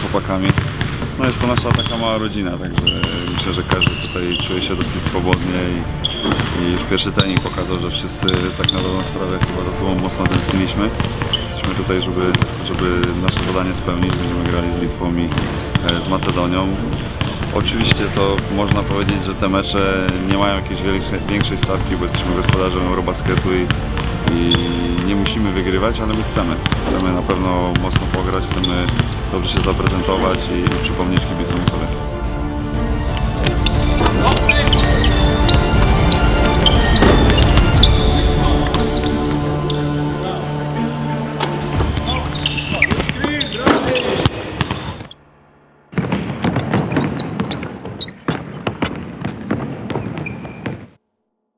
chłopakami. No jest to nasza taka mała rodzina, także myślę, że każdy tutaj czuje się dosyć swobodnie i, i już pierwszy trening pokazał, że wszyscy tak na dobrą sprawę chyba za sobą mocno tęskniliśmy. Jesteśmy tutaj, żeby, żeby nasze zadanie spełnić. Będziemy grali z Litwą i e, z Macedonią. Oczywiście to można powiedzieć, że te mecze nie mają jakiejś większej stawki, bo jesteśmy gospodarzem Eurobasketu i, i musimy wygrywać, ale my chcemy. Chcemy na pewno mocno pograć, chcemy dobrze się zaprezentować i, przypomnieć kibicom sobie.